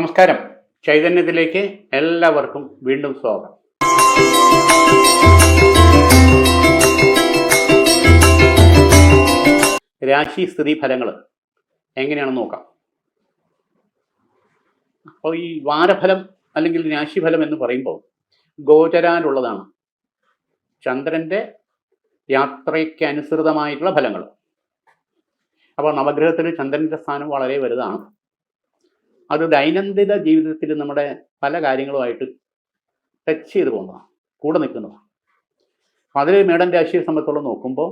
നമസ്കാരം. ചൈതന്യത്തിലേക്ക് എല്ലാവർക്കും വീണ്ടും സ്വാഗതം. രാശി സ്ഥിതി ഫലങ്ങൾ എങ്ങനെയാണെന്ന് നോക്കാം. അപ്പോൾ ഈ വാരഫലം അല്ലെങ്കിൽ രാശിഫലം എന്ന് പറയുമ്പോൾ ഗോചരാനുള്ളതാണ്. ചന്ദ്രന്റെ യാത്രയ്ക്ക് അനുസൃതമായിട്ടുള്ള ഫലങ്ങൾ. അപ്പോൾ നവഗ്രഹത്തിൽ ചന്ദ്രന്റെ സ്ഥാനം വളരെ വലുതാണ്. അത് ദൈനംദിന ജീവിതത്തിൽ നമ്മുടെ പല കാര്യങ്ങളുമായിട്ട് ടച്ച് ചെയ്ത് പോകുന്നതാണ്. കൂടെ നിൽക്കുന്നതാണ്. അതിൽ മേഡം രാശിയെ സംബന്ധിച്ചോളം നോക്കുമ്പോൾ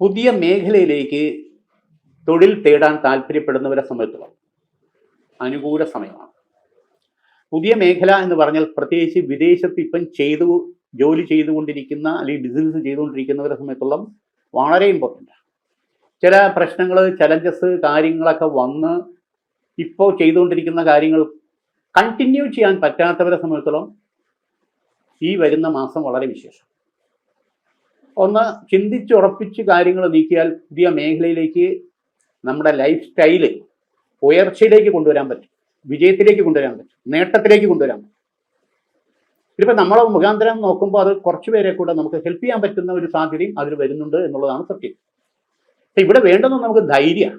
പുതിയ മേഖലയിലേക്ക് തൊഴിൽ തേടാൻ താല്പര്യപ്പെടുന്നവരെ സംബന്ധിച്ചോളം അനുകൂല സമയമാണ്. പുതിയ മേഖല എന്ന് പറഞ്ഞാൽ പ്രത്യേകിച്ച് വിദേശത്ത് ഇപ്പം ചെയ്തു ജോലി ചെയ്തുകൊണ്ടിരിക്കുന്ന അല്ലെങ്കിൽ ബിസിനസ് ചെയ്തുകൊണ്ടിരിക്കുന്നവരെ സംബന്ധിച്ചോളം വളരെ ഇമ്പോർട്ടന്റ് ചില പ്രശ്നങ്ങൾ ചലഞ്ചസ് കാര്യങ്ങളൊക്കെ വന്ന് ഇപ്പോൾ ചെയ്തുകൊണ്ടിരിക്കുന്ന കാര്യങ്ങൾ കണ്ടിന്യൂ ചെയ്യാൻ പറ്റാത്തവരെ സംബന്ധിച്ചിടത്തോളം ഈ വരുന്ന മാസം വളരെ വിശേഷം. ഒന്ന് ചിന്തിച്ചുറപ്പിച്ച് കാര്യങ്ങൾ നീക്കിയാൽ പുതിയ മേഖലയിലേക്ക് നമ്മുടെ ലൈഫ് സ്റ്റൈൽ ഉയർച്ചയിലേക്ക് കൊണ്ടുവരാൻ പറ്റും. വിജയത്തിലേക്ക് കൊണ്ടുവരാൻ പറ്റും. നേട്ടത്തിലേക്ക് കൊണ്ടുവരാൻ പറ്റും. ഇതിപ്പോൾ നമ്മൾ മുഖാന്തരം നോക്കുമ്പോൾ അത് കുറച്ച് പേരെ കൂടെ നമുക്ക് ഹെൽപ്പ് ചെയ്യാൻ പറ്റുന്ന ഒരു സാധ്യതയും അതിൽ വരുന്നുണ്ട് എന്നുള്ളതാണ് സത്യം. ഇവിടെ വേണ്ടത് നമുക്ക് ധൈര്യം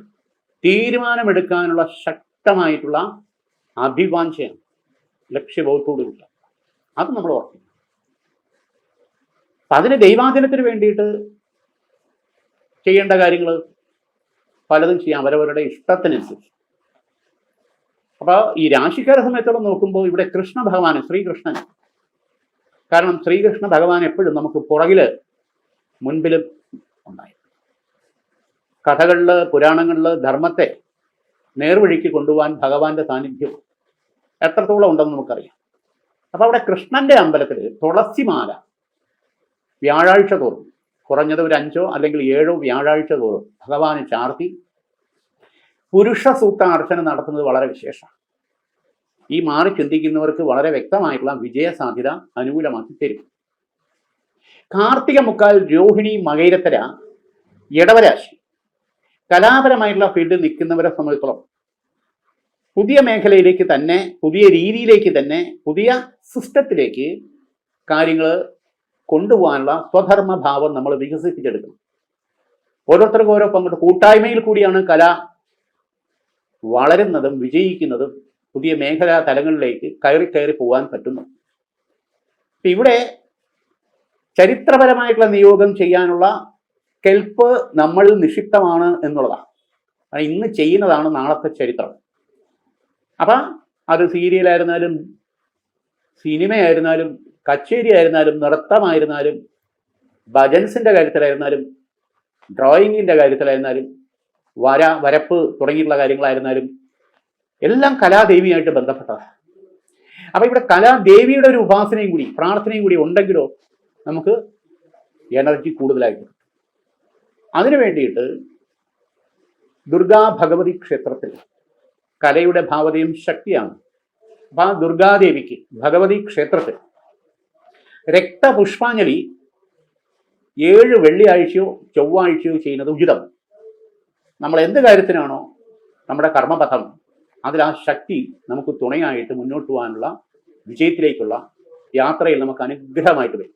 തീരുമാനമെടുക്കാനുള്ള ശക്തമായിട്ടുള്ള അഭിവാഞ്ചയാണ് ലക്ഷ്യബോധത്തോടുകൂടി അത് നമ്മൾ ഓർക്കണം. അപ്പം അതിന് ദൈവാധീനത്തിന് വേണ്ടിയിട്ട് ചെയ്യേണ്ട കാര്യങ്ങൾ പലതും ചെയ്യാം. അവരവരുടെ ഇഷ്ടത്തിനനുസരിച്ച്. അപ്പോൾ ഈ രാശിക്കാരെ സമയത്തോളം നോക്കുമ്പോൾ ഇവിടെ കൃഷ്ണ ഭഗവാൻ ശ്രീകൃഷ്ണൻ. കാരണം ശ്രീകൃഷ്ണ ഭഗവാൻ എപ്പോഴും നമുക്ക് പുറകിൽ മുൻപിലും ഉണ്ടായി കഥകളിൽ പുരാണങ്ങളിൽ ധർമ്മത്തെ നേർവഴിക്ക് കൊണ്ടുപോകാൻ ഭഗവാന്റെ സാന്നിധ്യം എത്രത്തോളം ഉണ്ടെന്ന് നമുക്കറിയാം. അപ്പോൾ അവിടെ കൃഷ്ണന്റെ അമ്പലത്തിൽ തുളസിമാല വ്യാഴാഴ്ച തോറും കുറഞ്ഞത് ഒരു അഞ്ചോ അല്ലെങ്കിൽ ഏഴോ വ്യാഴാഴ്ച തോറും ഭഗവാന് ചാർത്തി പുരുഷ സൂക്താർച്ചന നടത്തുന്നത് വളരെ വിശേഷമാണ്. ഈ മാറി ചിന്തിക്കുന്നവർക്ക് വളരെ വ്യക്തമായിട്ടുള്ള വിജയസാധ്യത അനുകൂലമാക്കി തരും. കാർത്തിക മുക്കാൽ രോഹിണി മകൈരത്തര ഇടവരാശി കലാപരമായിട്ടുള്ള ഫീൽഡിൽ നിൽക്കുന്നവരെ സംബന്ധിച്ചോളം പുതിയ മേഖലയിലേക്ക് തന്നെ പുതിയ രീതിയിലേക്ക് തന്നെ പുതിയ സിസ്റ്റത്തിലേക്ക് കാര്യങ്ങൾ കൊണ്ടുപോകാനുള്ള സ്വധർമ്മ ഭാവം നമ്മൾ വികസിപ്പിച്ചെടുക്കണം ഓരോരുത്തർക്കും ഓരോ പങ്കെടുത്ത് കൂട്ടായ്മയിൽ കൂടിയാണ് കല വളരുന്നതും വിജയിക്കുന്നതും പുതിയ മേഖലാ തലങ്ങളിലേക്ക് കയറി കയറി പോകാൻ പറ്റുന്നു. ഇവിടെ ചരിത്രപരമായിട്ടുള്ള നിയോഗം ചെയ്യാനുള്ള കെൽപ്പ് നമ്മളിൽ നിഷിപ്തമാണ് എന്നുള്ളതാണ്. ഇന്ന് ചെയ്യുന്നതാണ് നാളത്തെ ചരിത്രം. അപ്പം അത് സീരിയലായിരുന്നാലും സിനിമയായിരുന്നാലും കച്ചേരി ആയിരുന്നാലും നൃത്തമായിരുന്നാലും ഭജൻസിന്റെ കാര്യത്തിലായിരുന്നാലും ഡ്രോയിങ്ങിന്റെ കാര്യത്തിലായിരുന്നാലും വര വരപ്പ് തുടങ്ങിയിട്ടുള്ള കാര്യങ്ങളായിരുന്നാലും എല്ലാം കലാദേവിയായിട്ട് ബന്ധപ്പെട്ടതാണ്. അപ്പം ഇവിടെ കലാദേവിയുടെ ഒരു ഉപാസനയും കൂടി പ്രാർത്ഥനയും കൂടി ഉണ്ടെങ്കിലോ നമുക്ക് എനർജി കൂടുതലായിട്ട്. അതിനു വേണ്ടിയിട്ട് ദുർഗാ ഭഗവതി ക്ഷേത്രത്തിൽ കലയുടെ ഭാവതയും ശക്തിയാണ്. അപ്പം ആ ദുർഗാദേവിക്ക് ഭഗവതി ക്ഷേത്രത്തിൽ രക്തപുഷ്പാഞ്ജലി ഏഴ് വെള്ളിയാഴ്ചയോ ചൊവ്വാഴ്ചയോ ചെയ്യുന്നത് ഉചിതം. നമ്മൾ എന്ത് കാര്യത്തിനാണോ നമ്മുടെ കർമ്മപഥം അതിൽ ആ ശക്തി നമുക്ക് തുണയായിട്ട് മുന്നോട്ട് പോകാനുള്ള വിജയത്തിലേക്കുള്ള യാത്രയിൽ നമുക്ക് അനുഗ്രഹമായിട്ട് വരും.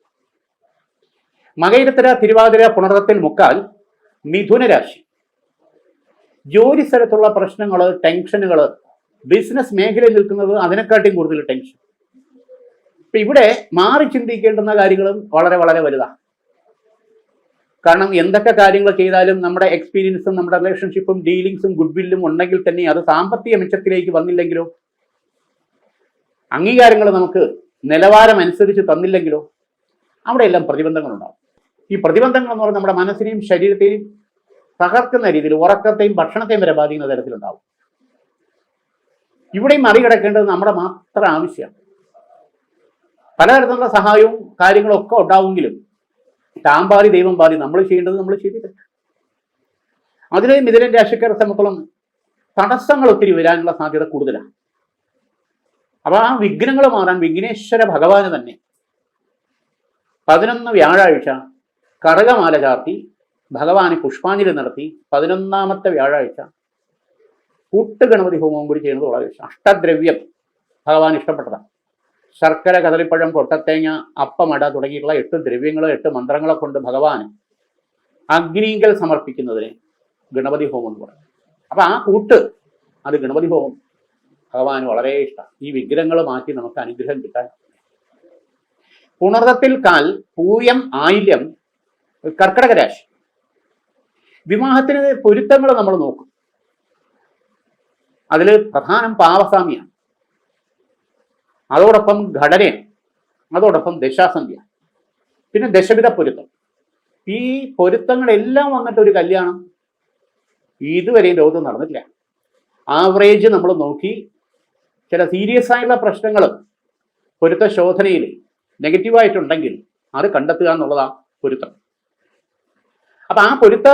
മകയിരത്തര തിരുവാതിര പുണർത്തത്തിൽ മുക്കാൽ മിഥുന രാശി ജോലി സ്ഥലത്തുള്ള പ്രശ്നങ്ങൾ ടെൻഷനുകൾ ബിസിനസ് മേഖലയിൽ നിൽക്കുന്നത് അതിനെക്കാട്ടിയും കൂടുതൽ ടെൻഷൻ. ഇപ്പൊ ഇവിടെ മാറി ചിന്തിക്കേണ്ടുന്ന കാര്യങ്ങളും വളരെ വളരെ വലുതാണ് കാരണം എന്തൊക്കെ കാര്യങ്ങൾ ചെയ്താലും നമ്മുടെ എക്സ്പീരിയൻസും നമ്മുടെ റിലേഷൻഷിപ്പും ഡീലിങ്സും ഗുഡ് വില്ലും ഉണ്ടെങ്കിൽ തന്നെ അത് സാമ്പത്തിക മെച്ചത്തിലേക്ക് വന്നില്ലെങ്കിലോ അംഗീകാരങ്ങൾ നമുക്ക് നിലവാരം അനുസരിച്ച് തന്നില്ലെങ്കിലോ അവിടെയെല്ലാം പ്രതിബന്ധങ്ങളുണ്ടാവും. ഈ പ്രതിബന്ധങ്ങൾ എന്ന് പറഞ്ഞാൽ നമ്മുടെ മനസ്സിനെയും ശരീരത്തെയും തകർക്കുന്ന രീതിയിൽ ഉറക്കത്തെയും ഭക്ഷണത്തെയും വരെ ബാധിക്കുന്ന തരത്തിലുണ്ടാവും. ഇവിടെയും മറികടക്കേണ്ടത് നമ്മുടെ മാത്രം ആവശ്യമാണ് പലതരത്തിലുള്ള സഹായവും കാര്യങ്ങളും ഒക്കെ ഉണ്ടാവുമെങ്കിലും താമ്പാതി ദൈവം പാതി നമ്മൾ ചെയ്യേണ്ടത് നമ്മൾ ചെയ്തില്ല അതിലെ മിഥുനൻ രാശിക്കാരെ സംബന്ധിച്ചോളം തടസ്സങ്ങൾ ഒത്തിരി വരാനുള്ള സാധ്യത കൂടുതലാണ്. അപ്പൊ ആ വിഘ്നങ്ങൾ മാറാൻ വിഘ്നേശ്വര ഭഗവാന് തന്നെ പതിനൊന്ന് വ്യാഴാഴ്ച കടകമാല ചാർത്തി ഭഗവാന് പുഷ്പാഞ്ജലി നടത്തി പതിനൊന്നാമത്തെ വ്യാഴാഴ്ച കൂട്ടുഗണപതി ഹോമം ഹോമവും കൂടി ചെയ്യുന്നത് വളരെ ഇഷ്ടം. അഷ്ടദ്രവ്യം ഭഗവാൻ ഇഷ്ടപ്പെട്ടതാണ് ശർക്കര കദളിപ്പഴം കൊട്ടത്തേങ്ങ അപ്പമട തുടങ്ങിയിട്ടുള്ള എട്ട് ദ്രവ്യങ്ങളോ എട്ട് മന്ത്രങ്ങളെ കൊണ്ട് ഭഗവാൻ അഗ്നിങ്കൽ സമർപ്പിക്കുന്നതിന് ഗണപതി ഹോമം എന്ന് പറയും. അപ്പൊ ആ കൂട്ട് അത് ഗണപതി ഹോമം ഭഗവാൻ വളരെ ഇഷ്ടമാണ് ഈ വിഗ്രഹങ്ങൾ മാറ്റി നമുക്ക് അനുഗ്രഹം കിട്ടാൻ. പുണർത്തത്തിൽ കാൽ പൂയം ആയില്യം കർക്കടക രാശി. വിവാഹത്തിന് പൊരുത്തങ്ങൾ നമ്മൾ നോക്കും. അതിൽ പ്രധാനം പാവസാമിയാണ്. അതോടൊപ്പം ഘടനയാണ്. അതോടൊപ്പം ദശാസന്ധ്യ പിന്നെ ദശവിധ പൊരുത്തം. ഈ പൊരുത്തങ്ങളെല്ലാം വന്നിട്ട് ഒരു കല്യാണം ഇതുവരെയും ലോകത്ത് നടന്നിട്ടില്ല. ആവറേജ് നമ്മൾ നോക്കി. ചില സീരിയസ് ആയിട്ടുള്ള പ്രശ്നങ്ങൾ പൊരുത്ത ശോധനയിൽ നെഗറ്റീവായിട്ടുണ്ടെങ്കിൽ അത് കണ്ടെത്തുക എന്നുള്ളതാണ് പൊരുത്തം. അപ്പൊ ആ പൊരുത്ത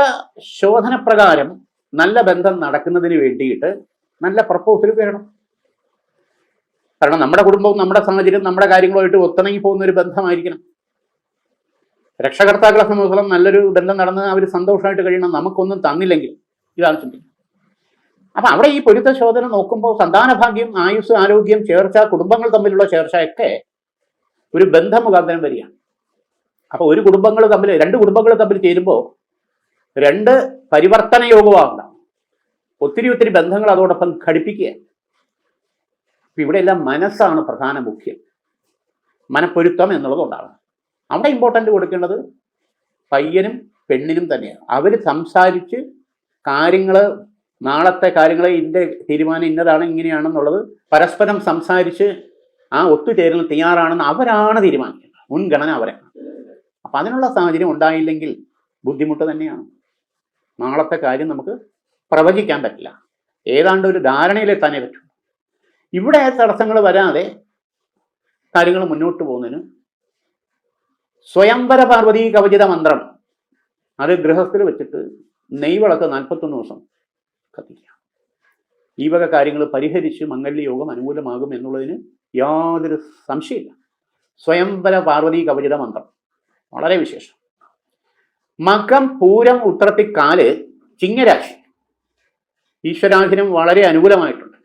ശോധന പ്രകാരം നല്ല ബന്ധം നടക്കുന്നതിന് വേണ്ടിയിട്ട് നല്ല പ്രപ്പോസൽ വേണം കാരണം നമ്മുടെ കുടുംബവും നമ്മുടെ സാഹചര്യം നമ്മുടെ കാര്യങ്ങളുമായിട്ട് ഒത്തിണങ്ങി പോകുന്ന ഒരു ബന്ധമായിരിക്കണം. രക്ഷകർത്താക്കളെ സംബന്ധിച്ചോളം നല്ലൊരു ബന്ധം നടന്ന് അവർ സന്തോഷമായിട്ട് കഴിയണം നമുക്കൊന്നും തന്നില്ലെങ്കിൽ. ഇതാണ് ചിന്തിക്കുന്നത്. അപ്പൊ അവിടെ ഈ പൊരുത്ത ശോധന നോക്കുമ്പോൾ സന്താനഭാഗ്യം ആയുസ് ആരോഗ്യം ചേർച്ച കുടുംബങ്ങൾ തമ്മിലുള്ള ചേർച്ച ഒക്കെ ഒരു ബന്ധം മുഖാന്തരം വരികയാണ്. അപ്പൊ ഒരു കുടുംബങ്ങൾ തമ്മിൽ രണ്ട് കുടുംബങ്ങൾ തമ്മിൽ ചേരുമ്പോൾ രണ്ട് പരിവർത്തന യോഗമാകണം. ഒത്തിരി ഒത്തിരി ബന്ധങ്ങൾ അതോടൊപ്പം ഘടിപ്പിക്കുക അപ്പൊ ഇവിടെയെല്ലാം മനസ്സാണ് പ്രധാന മുഖ്യം. മനപ്പൊരുത്തം എന്നുള്ളതുകൊണ്ടാണ്. അവിടെ ഇമ്പോർട്ടന്റ് കൊടുക്കേണ്ടത് പയ്യനും പെണ്ണിനും തന്നെയാണ്. അവർ സംസാരിച്ച് കാര്യങ്ങൾ നാളത്തെ കാര്യങ്ങൾ ഇതിന്റെ തീരുമാനം ഇന്നതാണ് ഇങ്ങനെയാണെന്നുള്ളത് പരസ്പരം സംസാരിച്ച് ആ ഒത്തുചേരൽ തയ്യാറാണെന്ന് അവരാണ് തീരുമാനിക്കുന്നത് മുൻഗണന അവരാണ്. അപ്പം അതിനുള്ള സാഹചര്യം ഉണ്ടായില്ലെങ്കിൽ ബുദ്ധിമുട്ട് തന്നെയാണ്. നാളത്തെ കാര്യം നമുക്ക് പ്രവചിക്കാൻ പറ്റില്ല. ഏതാണ്ട് ഒരു ധാരണയിലെത്താനേ പറ്റൂ. ഇവിടെ തടസ്സങ്ങൾ വരാതെ കാര്യങ്ങൾ മുന്നോട്ട് പോകുന്നതിന് സ്വയംവര പാർവതി കവചിത മന്ത്രം അത് ഗൃഹസ്ഥിൽ വെച്ചിട്ട് നെയ്വളക്ക് നാൽപ്പത്തൊന്ന് ദിവസം കത്തിക്കുക. ഈ വക കാര്യങ്ങൾ പരിഹരിച്ച് മംഗല്യയോഗം അനുകൂലമാകും എന്നുള്ളതിന് യാതൊരു സംശയമില്ല. സ്വയംവര പാർവതി കവചിത മന്ത്രം. വളരെ വിശേഷം. മകം പൂരം ഉത്രത്തിക്കാൽ ചിങ്ങരാശി. ഈശ്വരാധിനം വളരെ അനുകൂലമായിട്ടുണ്ട്.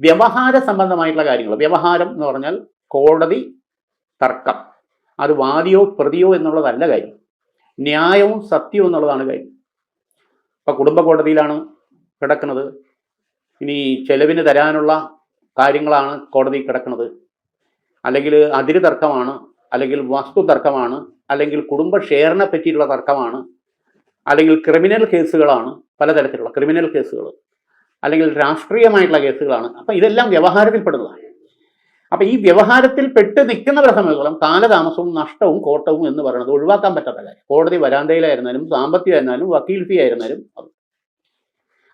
വ്യവഹാര സംബന്ധമായിട്ടുള്ള കാര്യങ്ങൾ. വ്യവഹാരം എന്ന് പറഞ്ഞാൽ കോടതി തർക്കം. അത് വാദിയോ പ്രതിയോ എന്നുള്ളതല്ല കാര്യം. ന്യായവും സത്യവും എന്നുള്ളതാണ് കാര്യം. ഇപ്പൊ കുടുംബ കോടതിയിലാണ് കിടക്കുന്നത്. ഇനി ചെലവിന് തരാനുള്ള കാര്യങ്ങളാണ് കോടതി കിടക്കുന്നത്. അല്ലെങ്കിൽ അതിര് തർക്കമാണ് അല്ലെങ്കിൽ വസ്തു തർക്കമാണ് അല്ലെങ്കിൽ കുടുംബ ഷെയറിനെ പറ്റിയിട്ടുള്ള തർക്കമാണ് അല്ലെങ്കിൽ ക്രിമിനൽ കേസുകളാണ് പലതരത്തിലുള്ള ക്രിമിനൽ കേസുകൾ അല്ലെങ്കിൽ രാഷ്ട്രീയമായിട്ടുള്ള കേസുകളാണ്. അപ്പം ഇതെല്ലാം വ്യവഹാരത്തിൽപ്പെടുന്നതാണ്. അപ്പം ഈ വ്യവഹാരത്തിൽ പെട്ട് നിൽക്കുന്നവരെ സംബന്ധിച്ചോളം കാലതാമസവും നഷ്ടവും കോട്ടവും എന്ന് പറയുന്നത് ഒഴിവാക്കാൻ പറ്റാത്ത കാര്യം. കോടതി വരാന്തയിലായിരുന്നാലും സാമ്പത്തികമായിരുന്നാലും വക്കീൽ ഫീ ആയിരുന്നാലും അത്.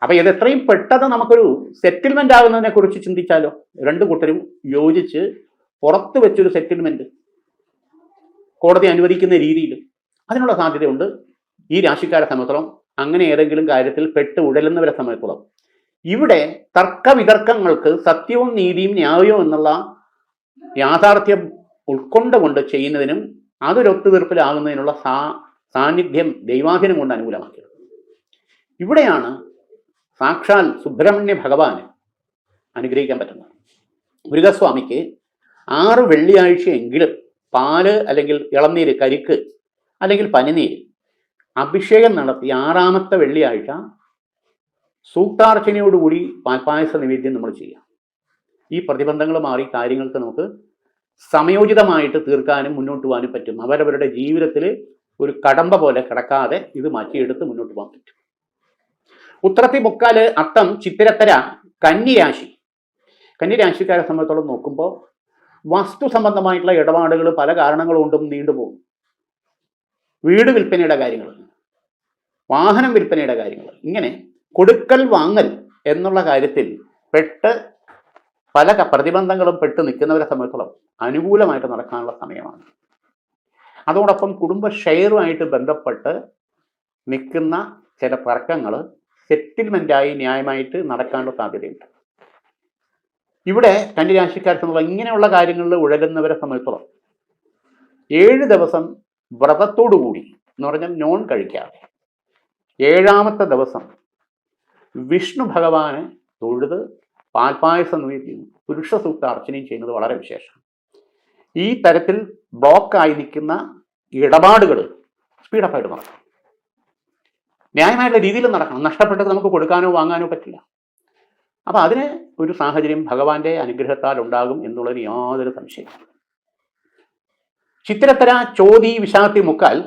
അപ്പം ഇത് എത്രയും പെട്ടെന്ന് നമുക്കൊരു സെറ്റിൽമെന്റ് ആകുന്നതിനെ കുറിച്ച് ചിന്തിച്ചാലോ? രണ്ടു കൂട്ടരും യോജിച്ച് പുറത്ത് വെച്ചൊരു സെറ്റിൽമെന്റ് കോടതി അനുവദിക്കുന്ന രീതിയിൽ അതിനുള്ള സാധ്യതയുണ്ട്. ഈ രാശിക്കാരെ സംബന്ധിച്ചോളം അങ്ങനെ ഏതെങ്കിലും കാര്യത്തിൽ പെട്ട് ഉടലുന്നവരെ സംബന്ധിച്ചോളം. ഇവിടെ തർക്കവിതർക്കങ്ങൾക്ക് സത്യവും നീതിയും ന്യായവും എന്നുള്ള യാഥാർത്ഥ്യം ഉൾക്കൊണ്ടുകൊണ്ട് ചെയ്യുന്നതിനും അതൊരു ഒത്തുതീർപ്പിലാകുന്നതിനുള്ള സാ സാന്നിധ്യം ദൈവാധീനം കൊണ്ട് അനുകൂലമാക്കിയത് ഇവിടെയാണ് സാക്ഷാൽ സുബ്രഹ്മണ്യ ഭഗവാന് അനുഗ്രഹിക്കാൻ പറ്റുന്നത്. മൃഗസ്വാമിക്ക് ആറ് വെള്ളിയാഴ്ചയെങ്കിലും പാൽ അല്ലെങ്കിൽ ഇളനീര് കരിക്ക് അല്ലെങ്കിൽ പനിനീര്. അഭിഷേകം നടത്തി ആറാമത്തെ വെള്ളിയാഴ്ച സൂക്താർച്ചനയോടുകൂടി പാൽപ്പായസ നിവേദ്യം നമ്മൾ ചെയ്യാം. ഈ പ്രതിബന്ധങ്ങൾ മാറി കാര്യങ്ങൾക്ക് നമുക്ക് സമയോചിതമായിട്ട് തീർക്കാനും മുന്നോട്ട് പോകാനും പറ്റും. അവരവരുടെ ജീവിതത്തിൽ ഒരു കടമ്പ പോലെ കിടക്കാതെ ഇത് മാറ്റിയെടുത്ത് മുന്നോട്ട് പോകാൻ പറ്റും. ഉത്രത്തി മുക്കാൽ അത്തം ചിത്തിരത്തര കന്നിരാശി. കന്നിരാശിക്കാരെ സംബന്ധിച്ചോളം നോക്കുമ്പോൾ വസ്തു സംബന്ധമായിട്ടുള്ള ഇടപാടുകൾ പല കാരണങ്ങൾ കൊണ്ടും നീണ്ടുപോകും. വീട് വിൽപ്പനയുടെ കാര്യങ്ങൾ വാഹനം വിൽപ്പനയുടെ കാര്യങ്ങൾ ഇങ്ങനെ കൊടുക്കൽ വാങ്ങൽ എന്നുള്ള കാര്യത്തിൽ പെട്ട് പല പ്രതിബന്ധങ്ങളും പെട്ട് നിൽക്കുന്നവരെ സംബന്ധിച്ചോളം അനുകൂലമായിട്ട് നടക്കാനുള്ള സമയമാണ്. അതോടൊപ്പം കുടുംബ ഷെയറുമായിട്ട് ബന്ധപ്പെട്ട് നിൽക്കുന്ന ചില തർക്കങ്ങൾ സെറ്റിൽമെന്റായി ന്യായമായിട്ട് നടക്കാനുള്ള സാധ്യതയുണ്ട്. ഇവിടെ കന്നി സംബന്ധിച്ചുള്ള ഇങ്ങനെയുള്ള കാര്യങ്ങളിൽ ഉഴലുന്നവരെ സംബന്ധിച്ചോളം ഏഴ് ദിവസം വ്രതത്തോടു കൂടി എന്ന് പറഞ്ഞാൽ നോൺ കഴിക്കാതെ. ഏഴാമത്തെ ദിവസം വിഷ്ണു ഭഗവാന് തൊഴുത് പാൽപായസം നിവേദ്യം പുരുഷ സൂക്ത അർച്ചനയും ചെയ്യുന്നത് വളരെ വിശേഷം ഈ തരത്തിൽ ബ്ലോക്കായി നിൽക്കുന്ന ഇടപാടുകൾ സ്പീഡപ്പായിട്ട് നടക്കണം ന്യായമായിട്ടുള്ള രീതിയിൽ നടക്കണം. നഷ്ടപ്പെട്ടത് നമുക്ക് കൊടുക്കാനോ വാങ്ങാനോ പറ്റില്ല. അപ്പം അതിന് ഒരു സാഹചര്യം ഭഗവാന്റെ അനുഗ്രഹത്താൽ ഉണ്ടാകും എന്നുള്ളതിന് യാതൊരു സംശയം ചിത്രത്തര ചോതി വിശാത്തി മുക്കാൽ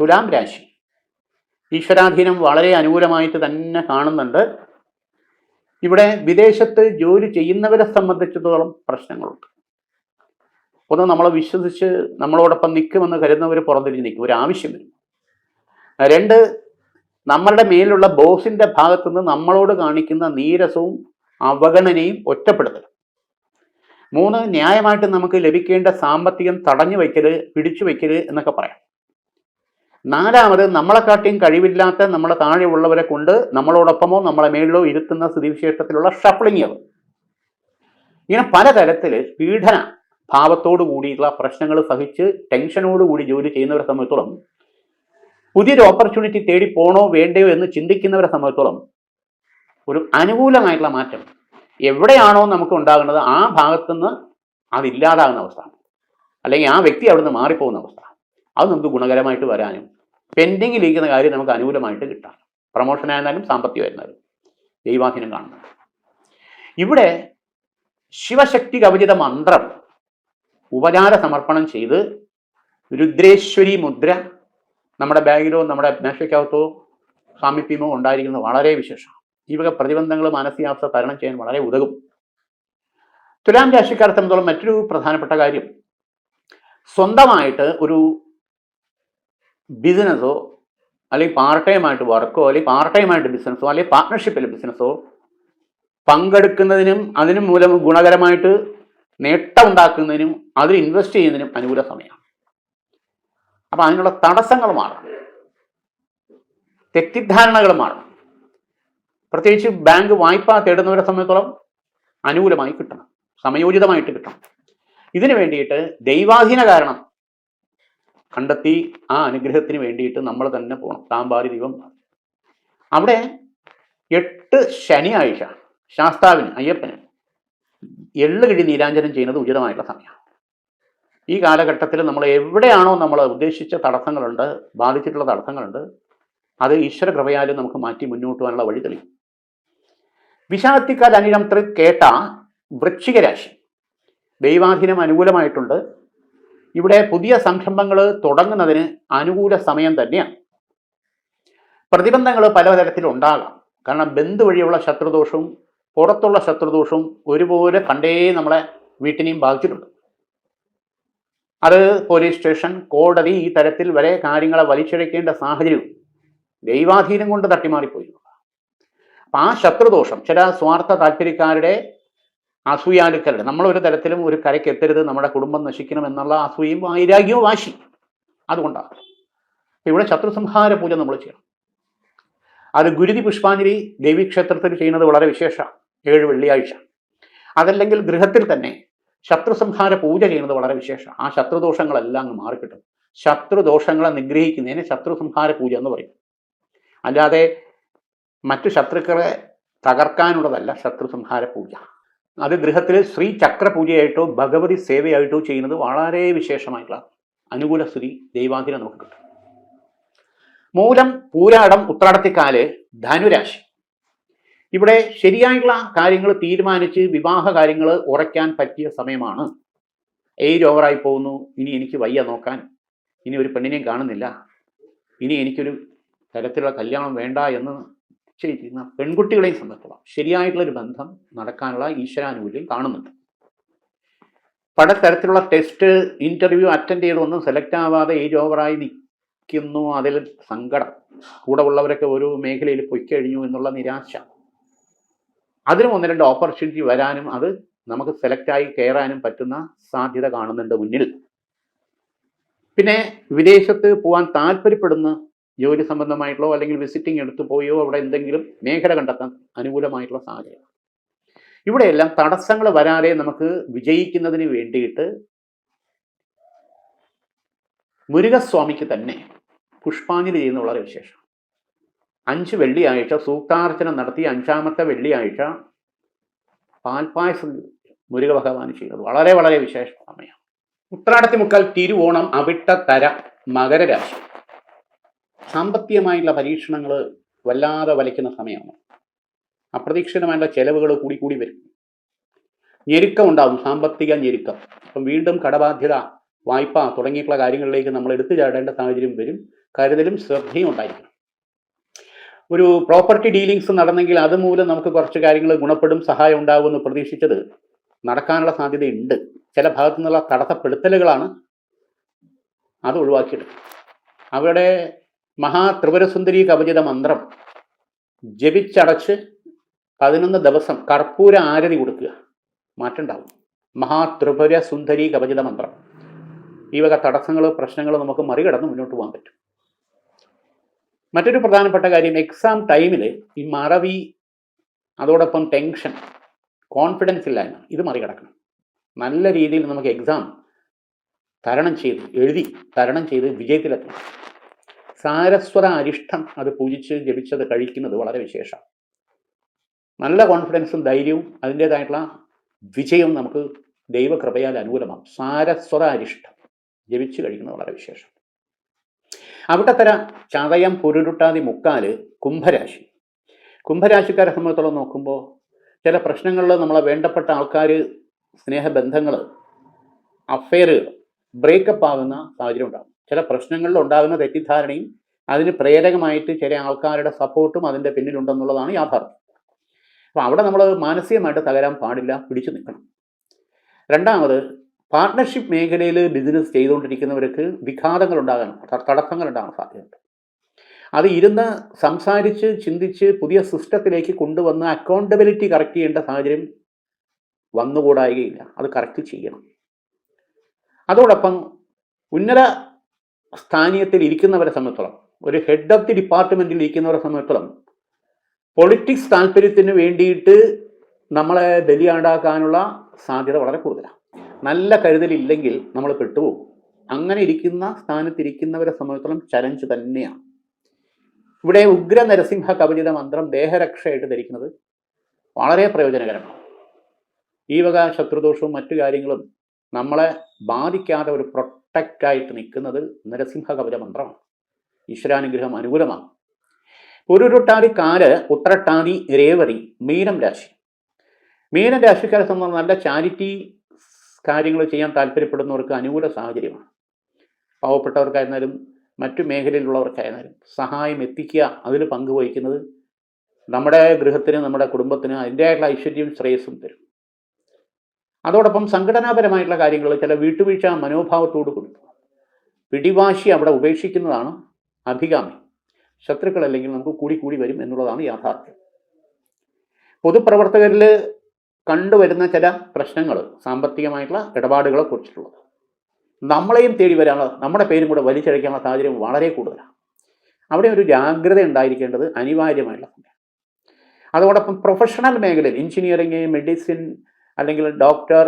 തുലാം രാശി. ഈശ്വരാധീനം വളരെ അനുകൂലമായിട്ട് തന്നെ കാണുന്നുണ്ട്. ഇവിടെ വിദേശത്ത് ജോലി ചെയ്യുന്നവരെ സംബന്ധിച്ചിടത്തോളം പ്രശ്നങ്ങളുണ്ട്. ഒന്ന് നമ്മളെ വിശ്വസിച്ച് നമ്മളോടൊപ്പം നിൽക്കുമെന്ന് കരുതുന്നവർ പുറംതിരിഞ്ഞ് നിൽക്കും. ഒരു ആവശ്യം വരും. രണ്ട് നമ്മളുടെ മേലുള്ള ബോസിന്റെ ഭാഗത്തുനിന്ന് നമ്മളോട് കാണിക്കുന്ന നീരസവും അവഗണനയും ഒറ്റപ്പെടുത്തൽ. മൂന്ന് ന്യായമായിട്ട് നമുക്ക് ലഭിക്കേണ്ട സാമ്പത്തികം തടഞ്ഞു വയ്ക്കൽ പിടിച്ചു വയ്ക്കൽ എന്നൊക്കെ പറയാം. നാലാമത് നമ്മളെക്കാട്ടിയും കഴിവില്ലാത്ത നമ്മളെ താഴെയുള്ളവരെ കൊണ്ട് നമ്മളോടൊപ്പമോ നമ്മളെ മേളിലോ ഇരുത്തുന്ന സ്ഥിതിവിശേഷത്തിലുള്ള ഷഫ്ലിങ്ങുകൾ ഇങ്ങനെ പലതരത്തിൽ പീഡന ഭാവത്തോടു കൂടിയുള്ള പ്രശ്നങ്ങൾ സഹിച്ച് ടെൻഷനോടുകൂടി ജോലി ചെയ്യുന്നവരെ സംബന്ധിച്ചോളം പുതിയൊരു ഓപ്പർച്യൂണിറ്റി തേടി പോണോ വേണ്ടയോ എന്ന് ചിന്തിക്കുന്നവരെ സംബന്ധിച്ചോളം ഒരു അനുകൂലമായിട്ടുള്ള മാറ്റം എവിടെയാണോ നമുക്ക് ഉണ്ടാകുന്നത് ആ ഭാഗത്തുനിന്ന് അതില്ലാതാകുന്ന അവസ്ഥ. അല്ലെങ്കിൽ ആ വ്യക്തി അവിടുന്ന് മാറിപ്പോകുന്ന അവസ്ഥ. അത് നമുക്ക് ഗുണകരമായിട്ട് വരാനും പെൻഡിങ്ങിൽ ഇരിക്കുന്ന കാര്യം നമുക്ക് അനുകൂലമായിട്ട് കിട്ടാം. പ്രൊമോഷൻ ആയിരുന്നാലും സാമ്പത്തികമായിരുന്നാലും ദൈവാധീനം കാണുന്നത് ഇവിടെ ശിവശക്തി കവചിത മന്ത്രം ഉപചാര സമർപ്പണം ചെയ്ത് രുദ്രേശ്വരി മുദ്ര നമ്മുടെ ബാഗിലോ നമ്മുടെ മേശയ്ക്കകത്തോ സാമീപ്യമോ ഉണ്ടായിരിക്കുന്നത് വളരെ വിശേഷം. ഈ വക പ്രതിബന്ധങ്ങൾ മാനസികാവസ്ഥ തരണം ചെയ്യാൻ വളരെ ഉതകും. തുലാം രാശിക്കാരെ സംബന്ധിച്ചോളം മറ്റൊരു പ്രധാനപ്പെട്ട കാര്യം സ്വന്തമായിട്ട് ഒരു ബിസിനസ്സോ അല്ലെങ്കിൽ പാർട്ട് ടൈം ആയിട്ട് വർക്കോ അല്ലെങ്കിൽ പാർട്ട് ടൈം ആയിട്ട് ബിസിനസ്സോ അല്ലെങ്കിൽ പാർട്ട്ണർഷിപ്പിൽ ബിസിനസ്സോ പങ്കെടുക്കുന്നതിനും അതിനും മൂലം ഗുണകരമായിട്ട് നേട്ടം ഉണ്ടാക്കുന്നതിനും അതിൽ ഇൻവെസ്റ്റ് ചെയ്യുന്നതിനും അനുകൂല സമയമാണ്. അപ്പം അതിനുള്ള തടസ്സങ്ങൾ മാറണം. തെറ്റിദ്ധാരണകൾ മാറണം. പ്രത്യേകിച്ച് ബാങ്ക് വായ്പ തേടുന്നവരെ സംബന്ധിച്ചോളം അനുകൂലമായി കിട്ടണം. സമയോചിതമായിട്ട് കിട്ടണം. ഇതിനു വേണ്ടിയിട്ട് ദൈവാധീന കാരണം കണ്ടെത്തി ആ അനുഗ്രഹത്തിന് വേണ്ടിയിട്ട് നമ്മൾ തന്നെ പോകണം താമ്പാരി ദൈവം അവിടെ എട്ട് ശനിയാഴ്ച ശാസ്താവിന് അയ്യപ്പന് എള്ള് കിഴി നീരാഞ്ജനം ചെയ്യുന്നത് ഉചിതമായിട്ടുള്ള സമയമാണ്. ഈ കാലഘട്ടത്തിൽ നമ്മൾ എവിടെയാണോ നമ്മൾ ഉദ്ദേശിച്ച തടസ്സങ്ങളുണ്ട് ബാധിച്ചിട്ടുള്ള തടസ്സങ്ങളുണ്ട് അത് ഈശ്വര കൃപയാലും നമുക്ക് മാറ്റി മുന്നോട്ട് പോകാനുള്ള വഴി തെളിയും. വിശാത്തിക്കാൽ തൃ കേട്ട വൃശ്ചിക രാശി ദൈവാധീനം അനുകൂലമായിട്ടുണ്ട്. ഇവിടെ പുതിയ സംരംഭങ്ങൾ തുടങ്ങുന്നതിന് അനുകൂല സമയം തന്നെയാണ്. പ്രതിബന്ധങ്ങൾ പലതരത്തിലുണ്ടാകാം കാരണം ബന്ധു വഴിയുള്ള ശത്രുദോഷവും പുറത്തുള്ള ശത്രുദോഷവും ഒരുപോലെ കണ്ടേ നമ്മളെ വീട്ടിനെയും ബാധിച്ചിട്ടുണ്ട്. അത് പോലീസ് സ്റ്റേഷൻ കോടതി ഈ തരത്തിൽ വരെ കാര്യങ്ങളെ വലിച്ചിഴക്കേണ്ട സാഹചര്യവും ദൈവാധീനം കൊണ്ട് തട്ടിമാറിപ്പോയി. അപ്പം ആ ശത്രുദോഷം ചില സ്വാർത്ഥ താല്പര്യക്കാരുടെ അസൂയാലുക്കരുടെ ഒരു തരത്തിലും ഒരു കരയ്ക്ക് എത്തരുത് നമ്മുടെ കുടുംബം നശിക്കണം എന്നുള്ള അസൂയയും വൈരാഗ്യവും വാശി. അതുകൊണ്ടാണ് ഇവിടെ ശത്രുസംഹാര പൂജ നമ്മൾ ചെയ്യണം. അത് ഗുരുതി പുഷ്പാഞ്ജലി ദേവീക്ഷേത്രത്തിൽ ചെയ്യുന്നത് വളരെ വിശേഷമാണ് ഏഴ് വെള്ളിയാഴ്ച. അതല്ലെങ്കിൽ ഗൃഹത്തിൽ തന്നെ ശത്രുസംഹാര പൂജ ചെയ്യുന്നത് വളരെ വിശേഷം. ആ ശത്രുദോഷങ്ങളെല്ലാം അങ്ങ് മാറിക്കിട്ടും. ശത്രുദോഷങ്ങളെ നിഗ്രഹിക്കുന്നതിന് ശത്രുസംഹാര പൂജ എന്ന് പറയും. അല്ലാതെ മറ്റു ശത്രുക്കളെ തകർക്കാനുള്ളതല്ല ശത്രുസംഹാര പൂജ. അത് ഗൃഹത്തിൽ ശ്രീ ചക്ര പൂജയായിട്ടോ ഭഗവതി സേവയായിട്ടോ ചെയ്യുന്നത് വളരെ വിശേഷമായിട്ടുള്ള അനുകൂല സ്ഥിതി ദൈവാധീനം നമുക്ക് കിട്ടും. മൂലം പൂരാടം ഉത്രാടത്തിക്കാൽ ധനുരാശി. ഇവിടെ ശരിയായിട്ടുള്ള കാര്യങ്ങൾ തീരുമാനിച്ച് വിവാഹ കാര്യങ്ങൾ ഉറയ്ക്കാൻ പറ്റിയ സമയമാണ്. ഏജ് ഓവറായി പോകുന്നു? ഇനി എനിക്ക് വയ്യ നോക്കാൻ. ഇനി ഒരു പെണ്ണിനെയും കാണുന്നില്ല. ഇനി എനിക്കൊരു തരത്തിലുള്ള കല്യാണം വേണ്ട എന്ന് നിശ്ചയിച്ചിരുന്ന പെൺകുട്ടികളെയും സംബന്ധിച്ചോളം ശരിയായിട്ടുള്ള ഒരു ബന്ധം നടക്കാനുള്ള ഈശ്വരാനുകൂല്യം കാണുന്നുണ്ട്. പലതരത്തിലുള്ള ടെസ്റ്റ് ഇന്റർവ്യൂ അറ്റൻഡ് ചെയ്തൊന്നും സെലക്ട് ആവാതെ ഏജ് ഓവറായി നിൽക്കുന്നു? അതിൽ സങ്കടം. കൂടെ ഉള്ളവരൊക്കെ ഒരു മേഖലയിൽ പൊയ്ക്കഴിഞ്ഞു എന്നുള്ള നിരാശ. അതിനും ഒന്ന് രണ്ട് ഓപ്പർച്യൂണിറ്റി വരാനും അത് നമുക്ക് സെലക്റ്റായി കയറാനും പറ്റുന്ന സാധ്യത കാണുന്നുണ്ട് മുന്നിൽ. പിന്നെ വിദേശത്ത് പോകാൻ താല്പര്യപ്പെടുന്ന ജോലി സംബന്ധമായിട്ടുള്ളോ അല്ലെങ്കിൽ വിസിറ്റിംഗ് എടുത്തു പോയോ അവിടെ എന്തെങ്കിലും മേഖല കണ്ടെത്താൻ അനുകൂലമായിട്ടുള്ള സാഹചര്യം ഇവിടെയെല്ലാം തടസ്സങ്ങൾ വരാതെ നമുക്ക് വിജയിക്കുന്നതിന് വേണ്ടിയിട്ട് മുരുകസ്വാമിക്ക് തന്നെ പുഷ്പാഞ്ജലി ചെയ്യുന്ന വളരെ വിശേഷം. അഞ്ച് വെള്ളിയാഴ്ച സൂക്താർച്ചന നടത്തി അഞ്ചാമത്തെ വെള്ളിയാഴ്ച പാൽപ്പായസം മുരുക ഭഗവാൻ ചെയ്തത്. വളരെ വളരെ വിശേഷ സമയമാണ് ഉത്രാടത്തി മുക്കാൽ തിരുവോണം അവിട്ട തര മകരരാശി. സാമ്പത്തികമായുള്ള പരീക്ഷണങ്ങൾ വല്ലാതെ വലിക്കുന്ന സമയമാണ്. അപ്രതീക്ഷിതമായുള്ള ചെലവുകൾ കൂടി കൂടി വരും. ഞെരുക്കം ഉണ്ടാവും സാമ്പത്തിക ഞെരുക്കം. അപ്പം വീണ്ടും കടബാധ്യത വായ്പ തുടങ്ങിയിട്ടുള്ള കാര്യങ്ങളിലേക്ക് നമ്മൾ എടുത്തു ചാടേണ്ട സാഹചര്യം വരും. കരുതലും ശ്രദ്ധയും ഉണ്ടായിരിക്കണം. ഒരു പ്രോപ്പർട്ടി ഡീലിങ്സ് നടന്നെങ്കിൽ അതുമൂലം നമുക്ക് കുറച്ച് കാര്യങ്ങൾ ഗുണപ്പെടും സഹായം ഉണ്ടാകുമെന്ന് പ്രതീക്ഷിച്ചത് നടക്കാനുള്ള സാധ്യതയുണ്ട്. ചില ഭാഗത്തു നിന്നുള്ള തടസ്സപ്പെടുത്തലുകളാണ് അത് ഒഴിവാക്കിയെടുക്കും അവിടെ മഹാ ത്രിപുരസുന്ദരി കവചിത മന്ത്രം ജപിച്ചടച്ച് പതിനൊന്ന് ദിവസം കർപ്പൂര ആരതി കൊടുക്കുക. മാറ്റുണ്ടാവും മഹാ ത്രിപുര സുന്ദരി കവചിത മന്ത്രം. ഈ വക തടസ്സങ്ങളോ പ്രശ്നങ്ങളോ നമുക്ക് മറികടന്ന് മുന്നോട്ട് പോകാൻ പറ്റും. മറ്റൊരു പ്രധാനപ്പെട്ട കാര്യം എക്സാം ടൈമിൽ ഈ മറവി അതോടൊപ്പം ടെൻഷൻ കോൺഫിഡൻസ് ഇല്ലായ്മ ഇത് മറികടക്കണം. നല്ല രീതിയിൽ നമുക്ക് എക്സാം തരണം ചെയ്ത് എഴുതി തരണം ചെയ്ത് വിജയത്തിലെത്തണം. സാരസ്വത അരിഷ്ടം അത് പൂജിച്ച് ജപിച്ചത് കഴിക്കുന്നത് വളരെ വിശേഷം നല്ല കോൺഫിഡൻസും ധൈര്യവും അതിന്റേതായിട്ടുള്ള വിജയവും നമുക്ക് ദൈവകൃപയാൽ അനുകൂലമാകും. സാരസ്വത അരിഷ്ടം ജപിച്ച് കഴിക്കുന്നത് വളരെ വിശേഷം. അവിടത്തര ചതയം പൊരുരുട്ടാതി മുക്കാൽ കുംഭരാശി. കുംഭരാശിക്കാരെ സംബന്ധിച്ചോളം നോക്കുമ്പോൾ ചില പ്രശ്നങ്ങളിൽ നമ്മളെ വേണ്ടപ്പെട്ട ആൾക്കാർ സ്നേഹബന്ധങ്ങൾ അഫെയറുകൾ ബ്രേക്കപ്പ് ആകുന്ന സാഹചര്യം ഉണ്ടാകും ചില പ്രശ്നങ്ങളിൽ ഉണ്ടാകുന്ന തെറ്റിദ്ധാരണയും അതിന് പ്രേരകമായിട്ട് ചില ആൾക്കാരുടെ സപ്പോർട്ടും അതിന്റെ പിന്നിലുണ്ടെന്നുള്ളതാണ് യാഥാർത്ഥ്യം. അപ്പോൾ അവിടെ നമ്മൾ മാനസികമായിട്ട് തകരാൻ പാടില്ല പിടിച്ചു നിൽക്കണം. രണ്ടാമത് പാർട്ട്ണർഷിപ്പ് മേഖലയിൽ ബിസിനസ് ചെയ്തുകൊണ്ടിരിക്കുന്നവർക്ക് വിഘാതങ്ങൾ ഉണ്ടാകാൻ തടസ്സങ്ങൾ ഉണ്ടാകാൻ സാധ്യതയുണ്ട്. അത് ഇരുന്ന് സംസാരിച്ച് ചിന്തിച്ച് പുതിയ സിസ്റ്റത്തിലേക്ക് കൊണ്ടുവന്ന് അക്കൗണ്ടബിലിറ്റി കറക്റ്റ് ചെയ്യേണ്ട സാഹചര്യം വന്നുകൂടായികയില്ല. അത് കറക്റ്റ് ചെയ്യണം. അതോടൊപ്പം ഉന്നത സ്ഥാനീയത്തിൽ ഇരിക്കുന്നവരെ സംബന്ധിച്ചോളം ഒരു ഹെഡ് ഓഫ് ദി ഡിപ്പാർട്ട്മെന്റിൽ ഇരിക്കുന്നവരെ സംബന്ധിച്ചോളം പൊളിറ്റിക്സ് താല്പര്യത്തിന് വേണ്ടിയിട്ട് നമ്മളെ ബലിയാണ്ടാക്കാനുള്ള സാധ്യത വളരെ കൂടുതലാണ്. നല്ല കരുതലില്ലെങ്കിൽ നമ്മൾ പെട്ടുപോകും അങ്ങനെ ഇരിക്കുന്ന സ്ഥാനത്തിരിക്കുന്നവരെ സംബന്ധിച്ചോളം ചലഞ്ച് തന്നെയാണ്. ഇവിടെ ഉഗ്ര നരസിംഹ കവചിത മന്ത്രം ദേഹരക്ഷയായിട്ട് ധരിക്കുന്നത് വളരെ പ്രയോജനകരമാണ്. ഈ വക ശത്രുദോഷവും മറ്റു കാര്യങ്ങളും നമ്മളെ ബാധിക്കാതെ ഒരു പ്രൊട്ടക്റ്റായിട്ട് നിൽക്കുന്നത് നരസിംഹ കവച മന്ത്രമാണ്. ഈശ്വരാനുഗ്രഹം അനുകൂലമാണ്. പുരുരുട്ടാതി കാൽ ഉത്രട്ടാതി രേവതി മീനം രാശി. മീനം രാശിക്കാരെ സംബന്ധിച്ച് നല്ല ചാരിറ്റി കാര്യങ്ങൾ ചെയ്യാൻ താല്പര്യപ്പെടുന്നവർക്ക് അനുകൂല സാഹചര്യമാണ്. പാവപ്പെട്ടവർക്കായിരുന്നാലും മറ്റു മേഖലയിലുള്ളവർക്കായിരുന്നാലും സഹായം എത്തിക്കുക അതിൽ പങ്കുവഹിക്കുന്നത് നമ്മുടെ ഗൃഹത്തിന് നമ്മുടെ കുടുംബത്തിന് അതിന്റെതായിട്ടുള്ള ഐശ്വര്യവും ശ്രേയസ്സും തരും. അതോടൊപ്പം സംഘടനാപരമായിട്ടുള്ള കാര്യങ്ങൾ ചില വീട്ടുവീഴ്ച മനോഭാവത്തോട് കൊടുക്കും പിടിവാശി അവിടെ ഉപേക്ഷിക്കുന്നതാണ് അഭികാമി ശത്രുക്കളല്ലെങ്കിൽ നമുക്ക് കൂടി കൂടി വരും എന്നുള്ളതാണ് യാഥാർത്ഥ്യം. പൊതുപ്രവർത്തകരിൽ കണ്ടുവരുന്ന ചില പ്രശ്നങ്ങൾ സാമ്പത്തികമായിട്ടുള്ള ഇടപാടുകളെ കുറിച്ചിട്ടുള്ളത്. നമ്മളെയും തേടി വരാനുള്ള നമ്മുടെ പേരും കൂടെ വലിച്ചഴിക്കാനുള്ള സാഹചര്യം വളരെ കൂടുതലാണ്. അവിടെ ഒരു ജാഗ്രത ഉണ്ടായിരിക്കേണ്ടത് അനിവാര്യമായിട്ടുള്ള സമയം അതോടൊപ്പം പ്രൊഫഷണൽ മേഖലയിൽ എഞ്ചിനീയറിങ് മെഡിസിൻ അല്ലെങ്കിൽ ഡോക്ടർ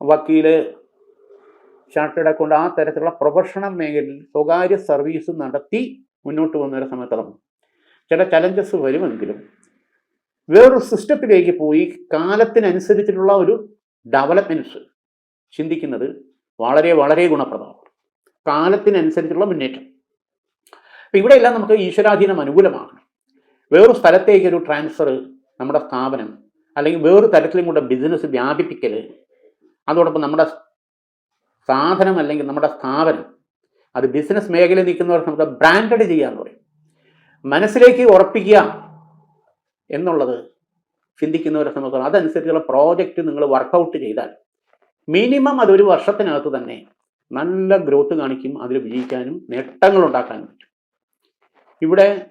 വക്കീൽ ചാർട്ടേഡ് അക്കൗണ്ട് ആ തരത്തിലുള്ള പ്രൊഫഷണൽ മേഖലയിൽ സ്വകാര്യ സർവീസ് നടത്തി മുന്നോട്ട് പോകുന്നവരെ സംബന്ധിച്ചിടത്തോളം ചില ചലഞ്ചസ് വരുമെങ്കിലും വേറൊരു സിസ്റ്റത്തിലേക്ക് പോയി കാലത്തിനനുസരിച്ചിട്ടുള്ള ഒരു ഡെവലപ്മെന്റ്സ് ചിന്തിക്കുന്നത് വളരെ വളരെ ഗുണപ്രദമാണ്. കാലത്തിനനുസരിച്ചുള്ള മുന്നേറ്റം. അപ്പം ഇവിടെയെല്ലാം നമുക്ക് ഈശ്വരാധീനം അനുകൂലമാണ്. വേറൊരു സ്ഥലത്തേക്ക് ഒരു ട്രാൻസ്ഫർ നമ്മുടെ സ്ഥാപനം അല്ലെങ്കിൽ വേറൊരു തരത്തിലും കൂടെ ബിസിനസ് വ്യാപിപ്പിക്കൽ അതോടൊപ്പം നമ്മുടെ സാധനം അല്ലെങ്കിൽ നമ്മുടെ സ്ഥാപനം അത് ബിസിനസ് മേഖലയിൽ നിൽക്കുന്നവർക്ക് നമുക്ക് ബ്രാൻഡഡ് ചെയ്യാന്ന് പറയും. മനസ്സിലേക്ക് ഉറപ്പിക്കുക എന്നുള്ളത് ചിന്തിക്കുന്നവരെ സംബന്ധിച്ചിടത്തോളം അതനുസരിച്ചുള്ള പ്രോജക്റ്റ് നിങ്ങൾ വർക്കൗട്ട് ചെയ്താൽ മിനിമം അതൊരു വർഷത്തിനകത്ത് തന്നെ നല്ല ഗ്രോത്ത് കാണിക്കും അതിൽ വിജയിക്കാനും നേട്ടങ്ങൾ ഉണ്ടാക്കാനും പറ്റും. ഇവിടെ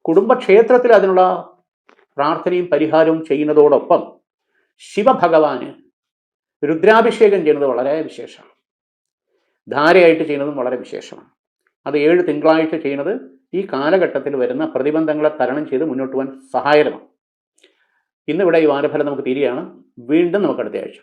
കുടുംബക്ഷേത്രത്തിൽ അതിനുള്ള പ്രാർത്ഥനയും പരിഹാരവും ചെയ്യുന്നതോടൊപ്പം ശിവഭഗവാന് രുദ്രാഭിഷേകം ചെയ്യുന്നത് വളരെ വിശേഷമാണ്. ധാരയായിട്ട് ചെയ്യുന്നതും വളരെ വിശേഷമാണ്. അത് ഏഴ് തിങ്കളാഴ്ച ചെയ്യുന്നത് ഈ കാലഘട്ടത്തിൽ വരുന്ന പ്രതിബന്ധങ്ങളെ തരണം ചെയ്ത് മുന്നോട്ട് പോകാൻ സഹായകരമാണ്. ഇന്നിവിടെ ഈ വാരഫലം നമുക്ക് തീരുകയാണ്. വീണ്ടും നമുക്ക് അടുത്ത ആഴ്ച